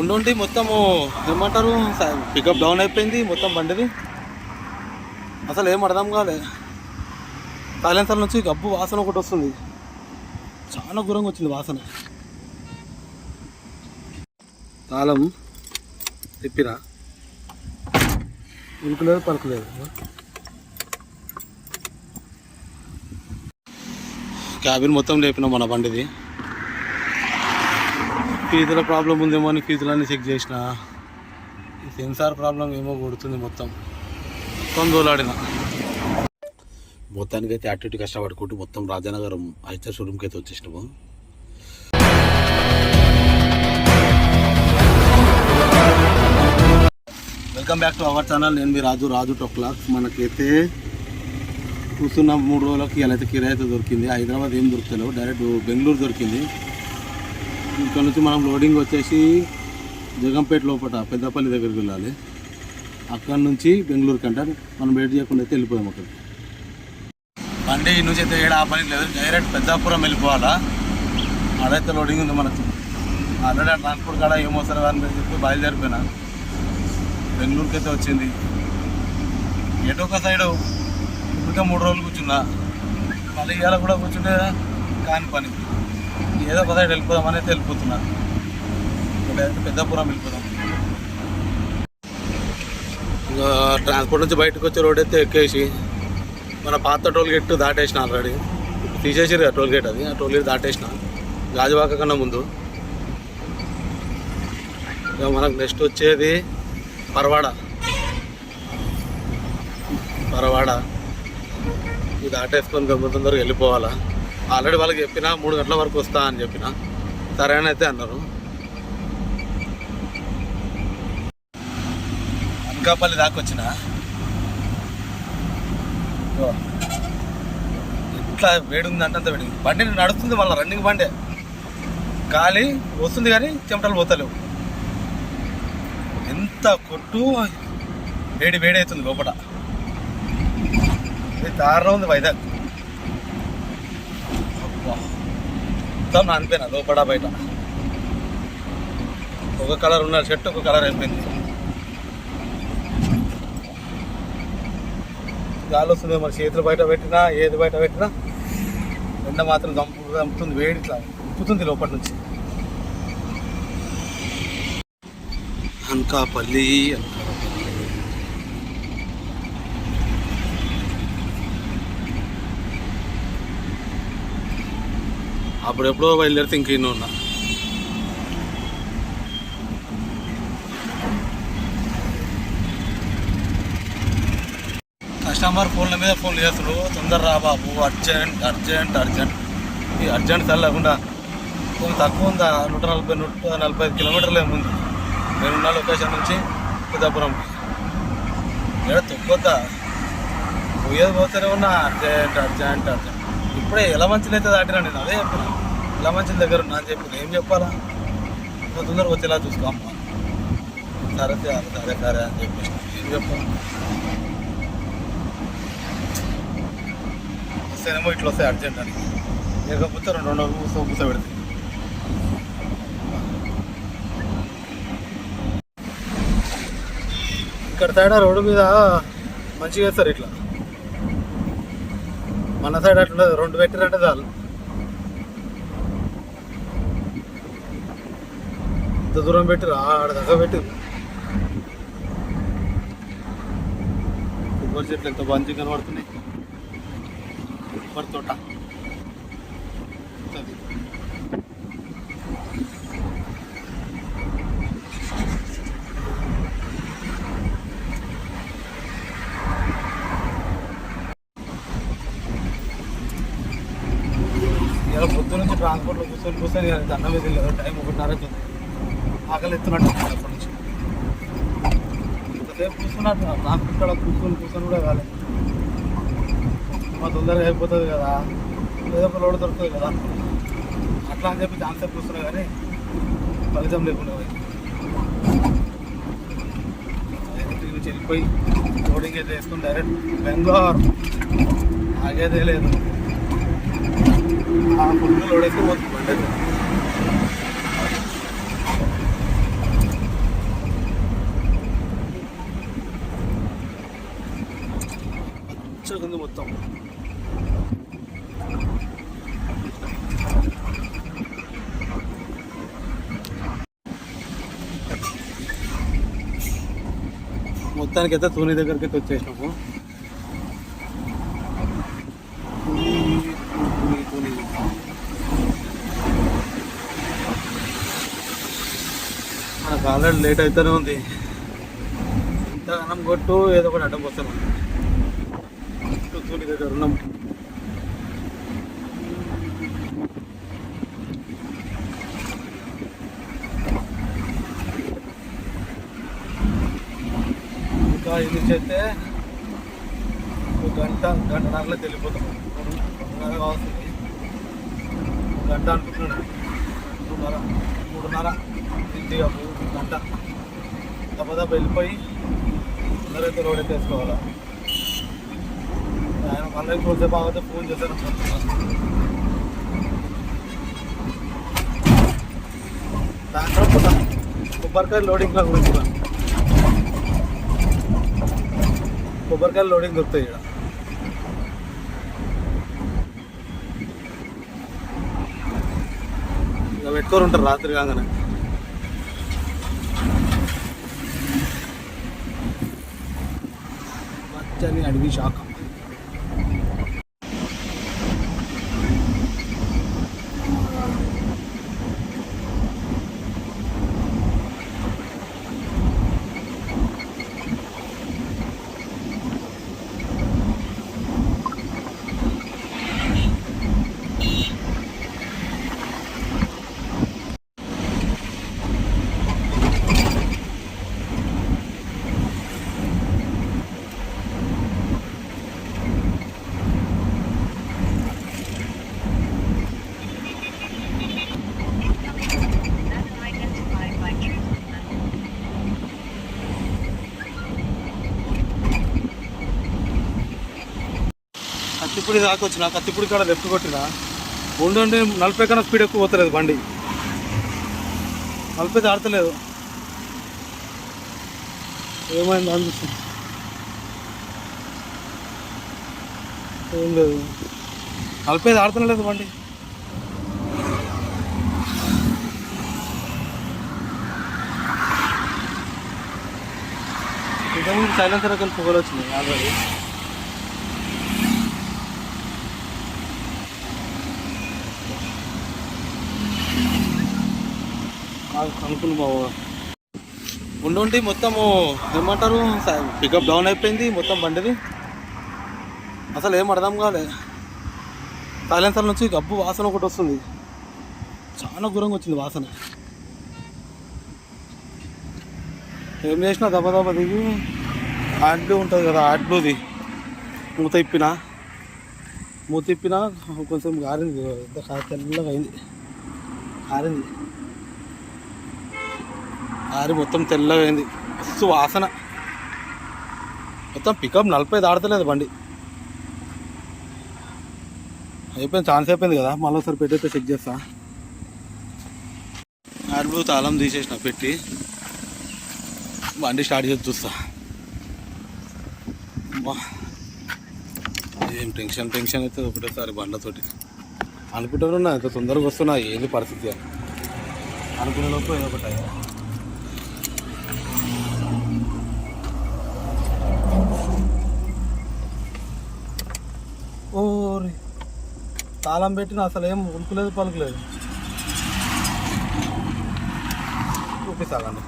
ఉండుండి మొత్తము ఏమంటారు pickup down అయిపోయింది మొత్తం బండిది. అసలు ఏం అర్థం కాలే. సైలెన్సర్ నుంచి గబ్బు వాసన ఒకటి వస్తుంది. చాలా ఘోరంగా వచ్చింది వాసన. తాళం తిప్పిరా. ఉరుకులేదు పలకలేదు. క్యాబిన్ మొత్తం లేపినాం మన బండిది. ఫీజుల ప్రాబ్లం ఉందేమో అని ఫీజులన్నీ చెక్ చేసిన. సెన్సార్ ప్రాబ్లం ఏమో కొడుతుంది మొత్తం. మొత్తం దోలాడిన మొత్తానికి అయితే అటు ఇటు కష్టపడుకుంటూ మొత్తం రాజానగరం అయితే షోరూమ్కి అయితే వచ్చేసినాము. Welcome back to our channel నేను మీ రాజు రాజు టొక్లాక్ మనకైతే కూర్చున్న మూడు రోజులకి ఇలా అయితే కిరాయి అయితే దొరికింది. హైదరాబాద్ ఏం దొరుకుతలేవు డైరెక్ట్ బెంగళూరు దొరికింది. ఇక్కడ నుంచి మనం లోడింగ్ వచ్చేసి జగంపేట లోపల పెద్దపల్లి దగ్గరికి వెళ్ళాలి. అక్కడ నుంచి బెంగళూరు కంటే మనం వెయిట్ చేయకుండా అయితే వెళ్ళిపోయాం అక్కడ. బండి నుంచి అయితే ఏడా పని లేదు. డైరెక్ట్ పెద్దాపురం వెళ్ళిపోవాలా? అదైతే లోడింగ్ ఉంది మనకు. ఆల్రెడీ ఆ ట్రాన్స్పోర్ట్ కాడ ఏమొస్తారు అని చెప్పి బయలుదేరిపోయినా. బెంగళూరుకి అయితే వచ్చింది. ఏటో ఒక సైడు ఇంకా మూడు రోజులు కూర్చున్నా. మళ్ళీ ఇవాళ కూడా కూర్చుంటే కాని పని. ఏదో ఒక సైడ్ వెళ్ళిపోదామని అయితే వెళ్ళిపోతున్నా. లేదంటే పెద్దపురం వెళ్ళిపోదాం. ఇంకా ట్రాన్స్పోర్ట్ నుంచి బయటకు వచ్చే రోడ్ అయితే ఎక్కేసి మన పాత టోల్ గేట్ దాటేసిన ఆల్రెడీ. తీసేసారు కదా టోల్ గేట్ అది. ఆ టోల్ గేట్ దాటేసిన. గాజువాక కన్నా ముందు. ఇక మనకు నెక్స్ట్ వచ్చేది పరవాడ. పరవాడ. ఇది దాటేసుకొని గమ్మ తొందరగా వెళ్ళిపోవాలా. ఆల్రెడీ వాళ్ళకి చెప్పిన మూడు గంటల వరకు వస్తా అని చెప్పిన. సరే అని అయితే అన్నారు. అనకాపల్లి దాకా వచ్చిన? ఇట్లా వేడి ఉంది అంటే అంత వేడి. బండి నడుస్తుంది మళ్ళీ రన్నింగ్ బండే. గాలి వస్తుంది కానీ చెమటలు పోతలేవు. ఎంత కొట్టు వేడి వేడి అవుతుంది లోపల. ఇది ఉంది వైజాగ్. మొత్తం నానిపోయినా లోపల బయట. ఒక కలర్ ఉన్న షర్ట్ ఒక కలర్ అయిపోయింది. గాలి వస్తుంది మరి చేతులు బయట పెట్టినా ఏది బయట పెట్టినా ఎండ మాత్రం దంపు దంపుతుంది వేడి ఇట్లా ఉప్పుతుంది లోపల నుంచి. అనకాపల్లి అనకాపల్లి అప్పుడు ఎప్పుడో బయలుదేరితే ఇంక ఇన్ని ఉన్నా. కస్టమర్ ఫోన్ల మీద ఫోన్లు చేస్తారు తొందర రా బాబు అర్జెంట్ అర్జెంట్ అర్జెంట్. ఈ అర్జెంట్ సార్ లేకుండా కొంచెం తక్కువ ఉందా? నూట నలభై నూట నలభై ఐదు కిలోమీటర్లు ఏముంది నేనున్న లొకేషన్ నుంచి పెద్దాపురం ఏడ తొక్కొద్దా? పోయేది పోతేనే ఉన్నా. Urgent urgent urgent. ఇప్పుడే ఎలా మంచిలు అయితే దాటినా నేను. అదే చెప్పిన. ఎలా దగ్గర ఉన్నా అని చెప్పి ఏం చెప్పాలా? నువ్వు తొందరగా వచ్చేలా చూసుకోమ్మ సరే సరే సరే అని చెప్పి ఏం చెప్పాలి వస్తేనేమో ఇట్లా వస్తాయి అర్జెంట్ అని. లేకపోతే రెండు రెండు రోజులు కూర్చో కూర్చో పెడతాయి ఇక్కడ తేడా రోడ్డు మీద మంచిగా వేస్తారు ఇట్లా. మన సైడ్ అట్లా రెండు పెట్టిరంటే చాలు. ఇంత దూరం పెట్టిరు ఆడ దగ్గర పెట్టిరు కొబ్బరి చెట్లు ఎంత మంచి కనబడుతున్నాయి. కొబ్బరి తోట అది. ఇలా పొద్దు నుంచి ట్రాన్స్పోర్ట్లో కూర్చొని కూర్చొని ఇక దండం మీద లేదు టైం ఒకటిన్నర అవుతుంది. ఆకలి ఎత్తున్నట్టు అప్పటి నుంచి. ఇంతసేపు కూర్చున్నట్టు నాకు ఇక్కడ కూర్చొని కూర్చొని కూడా కాలేదు మా తొందరగా అయిపోతుంది కదా. ఏదో ఒక లోడ్ దొరుకుతుంది కదా. అట్లా అని చెప్పి ఛాన్స్ కూర్చున్నా కానీ ఫలితం లేకుండా పోయింది. నుంచి వెళ్ళిపోయి లోడింగ్ అయితే వేసుకుని డైరెక్ట్ బెంగళూరు. ఆగేదే లేదు. ఫుల్ లోడ్ వేసుకొని పోతుంది బండి అయితే పచ్చకుంది మొత్తం మొత్తానికైతే తూని దగ్గరికి వచ్చేసినాము. ఆల్రెడీ లేట్ అవుతూనే ఉంది. ఇంత అన్నం కొట్టు ఏదో ఒకటి అడ్డం వస్తాను తూని దగ్గర ఉన్నాం ఇంకా ఇది చేస్తే గంట గంట గంటన్నరలో వెళ్ళిపోతాం కావాల్సింది. గంట అనుకుంటున్నాను. మూడున్నర మూడున్నర. ఇంటి గంట దెబ్బ వెళ్ళిపోయి అందరైతే రోడ్ అయితే ఆయన మళ్ళీ చూసే బాగా ఫోన్ చేశాను. సాయంత్రం పూట కొబ్బరికాయ లోడింగ్ గురించి రా. కొబ్బరికాయలు లోడింగ్ దొరుకుతాయి ఇక్కడ. ఇక ఉంటారు రాత్రి కాగానే. పచ్చని అడవి శాఖ కత్తిపూడి దాకా వచ్చిన కత్తిపూడి కాడ లెఫ్ట్ కొట్టిన ఉండండి నలభై కన్నా స్పీడ్ ఎక్కువ పోతలేదు బండి. నలభై దాడతలేదు ఏమైంది అనిపిస్తుంది ఏం లేదు. నలభై దాడుతలేదు బండి. ఇంతకుముందు సైలెన్సర్ కలిపి పొగలు వచ్చినాయి ఆల్రెడీ. అనుకున్న బాబు ఉండి ఉండి మొత్తము ఏమంటారు? పికప్ డౌన్ అయిపోయింది మొత్తం బండిది. అసలు ఏం అర్థం కాలే. సైలెన్సర్ నుంచి గబ్బు వాసన ఒకటి వస్తుంది. చాలా ఘోరంగా వచ్చింది వాసన. ఏం చేసినా దెబ్బ దెబ్బ దిగి బ్లూ ఉంటుంది కదా బ్లూది మూత ఇప్పిన మూత ఇప్పిన కొంచెం గారింది ఇంత తెల్లగా అయింది. కారింది ఆరి మొత్తం తెల్లగా మస్తు వాసన. మొత్తం పికప్ నలభై దాడతలేదు బండి. అయిపోయింది ఛాన్స్ అయిపోయింది కదా. మళ్ళీ ఒకసారి పెట్టయితే చెక్ చేస్తా. బ్లూ తాళం తీసేసిన పెట్టి. బండి స్టార్ట్ చేసి చూస్తా. ఏం టెన్షన్ టెన్షన్ అయితే ఒకటేసారి బండ్లతోటి. అనుకుంటున్నా ఎంత తొందరగా వస్తున్నా ఏంది పరిస్థితి అని. అనుకునే లోపు ఏదో ఒకటి తాళం పెట్టిన అసలు ఏం ఉలుకులేదు పలుకులేదు. చూపిస్తానండి.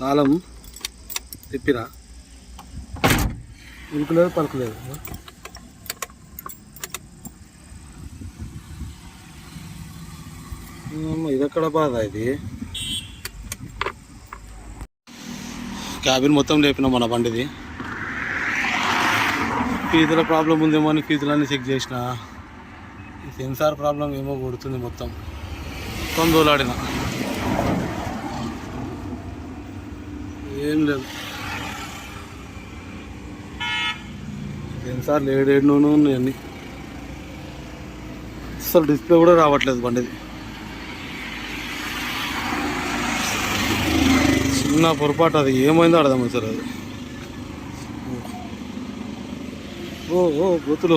తాళం తిప్పిన. ఉలుకులేదు పలుకులేదు. అమ్మ, ఎక్కడ బాధ ఇది? క్యాబిన్ మొత్తం లేపిన మన బండిది. ఫీజుల ప్రాబ్లం ఉందేమో అని ఫీజులన్నీ చెక్ చేసిన. సెన్సార్ ప్రాబ్లం ఏమో కొడుతుంది మొత్తం. మొత్తం దోలాడిన. ఏం లేదు. సెన్సార్ ఏడేడునూ ఉన్నాయన్నీ అసలు డిస్ప్లే కూడా రావట్లేదు బండిది. చిన్న పొరపాటు అది. ఏమైందో అర్థం సార్ అది ఓ ఓ కోతులు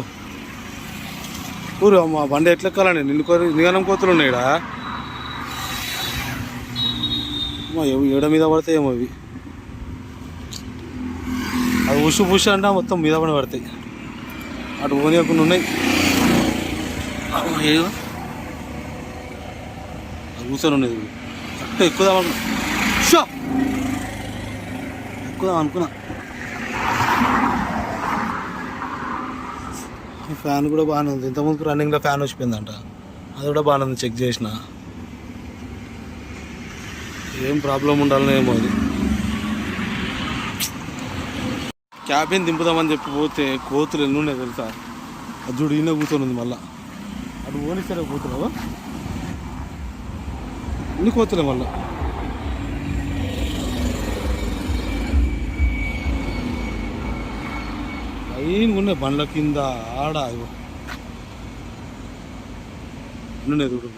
ఊరు మా బండి ఎట్లా ఎక్కాలండి? నిన్ను కోరి నిగనం కోతులు ఉన్నాయిడా అమ్మా, ఏడ మీద పడతాయి ఏమో ఇవి అది ఉషు పుషు అంటే మొత్తం మీద పడి పడతాయి. అటు పోనీయకుండా ఉన్నాయి. అది కూర్చొని ఉన్నది కరెక్ట్ ఎక్కుదాం అనుకున్నా. షో! ఎక్కుదాం అనుకున్నా. ఫ్యాన్ కూడా బాగానే ఉంది. ఇంతకుముందు రన్నింగ్లో ఫ్యాన్ వచ్చిపోయిందంట. అది కూడా బాగానే ఉంది. చెక్ చేసిన. ఏం ప్రాబ్లం ఉండాలని ఏమో అది. క్యాబిన్ దింపుదామని చెప్పి పోతే కోతులు ఎన్ని ఉన్నాయి తెలుసా? అది చూడు ఈయన కూర్చొని ఉంది మళ్ళా. అటు ఓనిస్తారే కూతురు ఎన్ని కోతులే మళ్ళీ. అయ్యి ఉన్నాయి బండ్ల కింద? ఆడ ఉన్నాయి చూడు.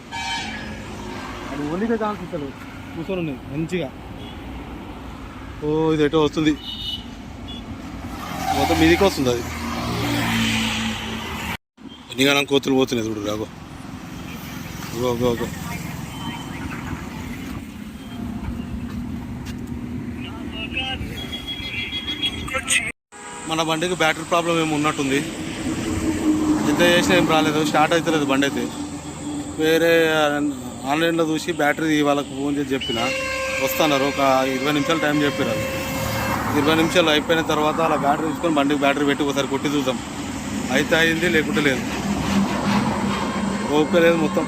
అది ఓన్లీగా ఛాన్స్ ఇస్తలేదు కూర్చొని ఉన్నాయి మంచిగా. ఓ ఇది ఎటో వస్తుంది. మొత్తం మీదికి వస్తుంది అది. ఎన్నిగానం కోతులు పోతున్నాయి చూడు రాగో గో గో గో మన బండికి బ్యాటరీ ప్రాబ్లం ఏమి ఉన్నట్టుంది. ఎంత చేసినా ఏం రాలేదు స్టార్ట్ అవుతలేదు బండి అయితే. వేరే ఆన్లైన్లో చూసి బ్యాటరీ వాళ్ళకి ఫోన్ చేసి చెప్పిన. వస్తున్నారు ఒక ఇరవై నిమిషాలు టైం చెప్పారు ఇరవై నిమిషాలు అయిపోయిన తర్వాత అలా బ్యాటరీ తీసుకొని బండికి బ్యాటరీ పెట్టి ఒకసారి కొట్టి చూద్దాం. అయితే అయింది లేకుంటే లేదు. ఓపిక లేదు మొత్తం.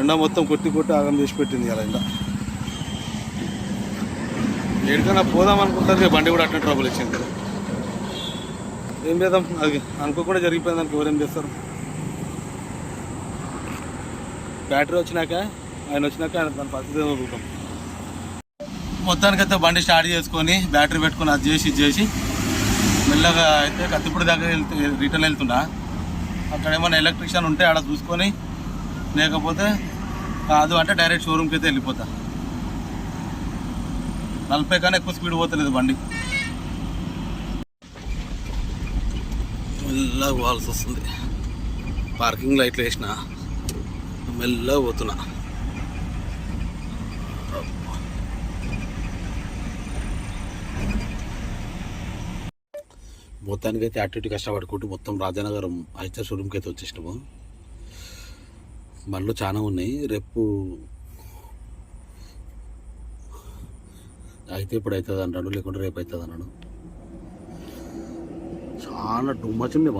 ఎండ మొత్తం కొట్టి కొట్టి ఆగం చేసి పెట్టింది అలా ఎండ. ఎక్కడికైనా పోదాం అనుకుంటారు బండి కూడా అట్లా ట్రబుల్ ఇచ్చింది. ఏం చేద్దాం? అది అనుకోకుండా జరిగిపోయింది దానికి ఎవరేం చేస్తారు? బ్యాటరీ వచ్చినాక ఆయన వచ్చినాక ఆయన దాని పరిస్థితి ఏమో చూద్దాం. మొత్తానికైతే బండి స్టార్ట్ చేసుకొని బ్యాటరీ పెట్టుకొని అది చేసి ఇది చేసి మెల్లగా అయితే కత్తిపూడి దగ్గర వెళ్తే రిటర్న్ వెళ్తున్నా అక్కడ ఏమైనా ఎలక్ట్రిషియన్ ఉంటే ఆడ చూసుకొని లేకపోతే కాదు అంటే డైరెక్ట్ షోరూమ్కి అయితే వెళ్ళిపోతా. నలభై కన్నా ఎక్కువ స్పీడ్ పోతలేదు బండి. మెల్లగా పోవాల్సి వస్తుంది. పార్కింగ్ లైట్లు వేసిన మెల్లగా పోతున్నా. మొత్తానికి అయితే అటు ఇటు కష్టపడుకుంటూ మొత్తం రాజానగరం అయితే షోరూమ్కి అయితే వచ్చేసినాము. బండ్లు చాలా ఉన్నాయి. రేపు అయితే ఇప్పుడు అవుతుంది అంటాడు లేకుంటే రేపు అవుతుంది అన్నాడు. చాలా టూ మచ్ ఉంది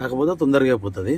కాకపోతే తొందరగా అయిపోతుంది.